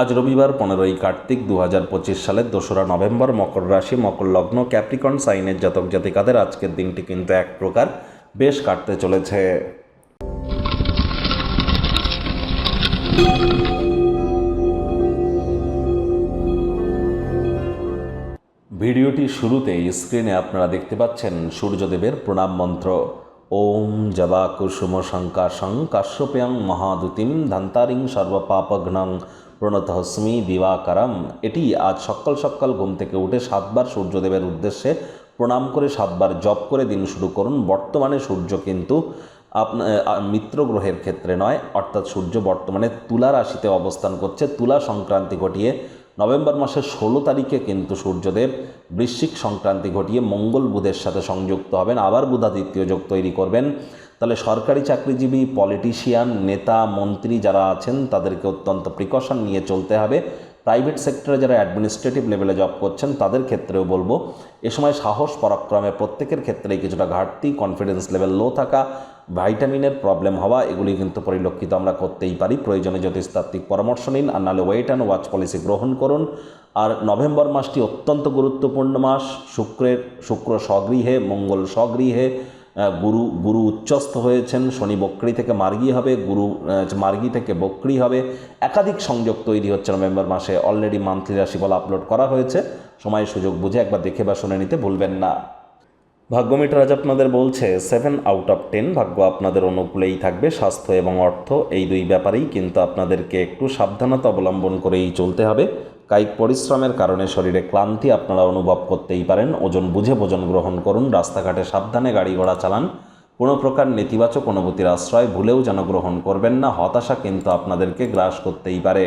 আজ রবিবার পনেরোই কার্তিক দু হাজার পঁচিশ সালের দোসরা নভেম্বর মকর রাশি, মকর লগ্ন, ক্যাপ্রিকন, সাইনের জাতক জাতিকাদের আজকের দিনটি কিন্তু এক প্রকার বেশ কাটতে চলেছে। ভিডিওটি শুরুতে স্ক্রিনে আপনারা দেখতে পাচ্ছেন সূর্যদেবের প্রণাম মন্ত্র। ওম জবা কুসুম শঙ্কাশং কাশ্যপ্যাং মহাদুতিম ধান্তারিং সর্বপাপঘ্নং প্রণতহস্মি দিবাকারম। এটি আজ সকাল সকাল ঘুম থেকে উঠে সাতবার সূর্যদেবের উদ্দেশ্যে প্রণাম করে, সাতবার জপ করে দিন শুরু করুন। বর্তমানে সূর্য কিন্তু আপনার মিত্র গ্রহের ক্ষেত্রে নয়, অর্থাৎ সূর্য বর্তমানে তুলা রাশিতে অবস্থান করছে। তুলা সংক্রান্তি ঘটিয়ে নভেম্বর মাসের ষোলো তারিখে কিন্তু সূর্যদেব বৃশ্চিক সংক্রান্তি ঘটিয়ে মঙ্গল বুধের সাথে সংযুক্ত হবেন। আবার বুধাদিত্য যোগ তৈরি করবেন। তাহলে সরকারি চাকরিজীবী পলিটিশিয়ান নেতা, মন্ত্রী যারা আছেন, তাদেরকে অত্যন্ত প্রিকশন নিয়ে চলতে হবে। প্রাইভেট সেক্টরে যারা অ্যাডমিনিস্ট্রেটিভ লেভেলে জব করছেন, তাদের ক্ষেত্রেও বলব, এ সময় সাহস, পরাক্রমে প্রত্যেকের ক্ষেত্রেই কিছুটা ঘাটতি কনফিডেন্স লেভেল লো থাকা ভাইটামিনের প্রবলেম হওয়া, এগুলি কিন্তু পরিলক্ষিত আমরা করতেই পারি। প্রয়োজনে জ্যোতিষতাত্ত্বিক পরামর্শ নিন আর নাহলে ওয়েট অ্যান্ড ওয়াচ পলিসি গ্রহণ করুন। আর নভেম্বর মাসটি অত্যন্ত গুরুত্বপূর্ণ মাস, শুক্রের, শুক্র স্বগৃহে, মঙ্গল স্বগৃহে গুরু গুরু উচ্চস্থ হয়েছেন, শনি বক্রি থেকে মার্গী হবে, গুরু মার্গী থেকে বক্রি হবে। একাধিক সংযোগ তৈরি হচ্ছে নভেম্বর মাসে অলরেডি মান্থলি রাশিফল আপলোড করা হয়েছে। সময়, সুযোগ বুঝে একবার দেখে বা শুনে নিতে ভুলবেন না। ভাগ্যমিটার আজ আপনাদের বলছে সেভেন আউট অফ টেন ভাগ্য আপনাদের অনুকূলেই থাকবে, স্বাস্থ্য এবং অর্থ, এই দুই ব্যাপারেই কিন্তু আপনাদেরকে একটু সাবধানতা অবলম্বন করেই চলতে হবে। কায়িক পরিশ্রমের কারণে শরীরে ক্লান্তি আপনারা অনুভব করতেই পারেন। ওজন বুঝে ভোজন গ্রহণ করুন, রাস্তাঘাটে সাবধানে গাড়ি ঘোড়া চালান। কোনো প্রকার নেতিবাচক অনুভূতির আশ্রয় ভুলেও যেন গ্রহণ করবেন না, হতাশা কিন্তু আপনাদেরকে গ্রাস করতেই পারে।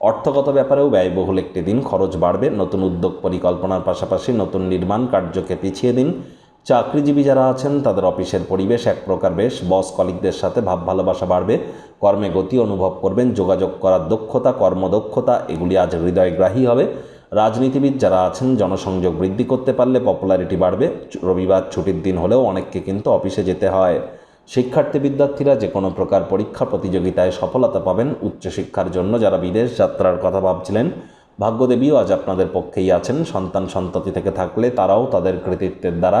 অর্থগত ব্যাপারেও ব্যয়বহুল একটি দিন, খরচ বাড়বে, নতুন উদ্যোগ পরিকল্পনার পাশাপাশি নতুন নির্মাণ কার্যকে পিছিয়ে দিন। চাকরিজীবী যারা আছেন, তাদের অফিসের পরিবেশ এক প্রকার বেশ। বস কলিকদের সাথে ভাব ভালোবাসা বাড়বে। কর্মে গতি অনুভব করবেন, যোগাযোগ করার দক্ষতা, কর্মদক্ষতা, এগুলি আজ হৃদয়গ্রাহী হবে। রাজনীতিবিদ যারা আছেন, জনসংযোগ বৃদ্ধি করতে পারলে পপুলারিটি বাড়বে। রবিবার ছুটির দিন হলেও অনেককে কিন্তু অফিসে যেতে হয়। শিক্ষার্থী বিদ্যার্থীরা যে কোনো প্রকার পরীক্ষা প্রতিযোগিতায় সফলতা পাবেন। উচ্চশিক্ষার জন্য যারা বিদেশ যাত্রার কথা ভাবছিলেন, ভাগ্যদেবীও আজ আপনাদের পক্ষেই আছেন। সন্তান সন্ততি থেকে থাকলে তারাও তাদের কৃতিত্বের দ্বারা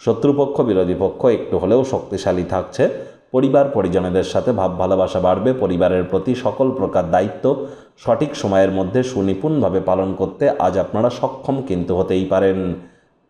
শত্রুপক্ষ, বিরোধী পক্ষ একটু হলেও শক্তিশালী থাকছে। পরিবার, পরিজনেদের সাথে ভাব ভালোবাসা বাড়বে। পরিবারের প্রতি সকল প্রকার দায়িত্ব সঠিক সময়ের মধ্যে সুনিপুণভাবে পালন করতে আজ আপনারা সক্ষম কিন্তু হতেই পারেন।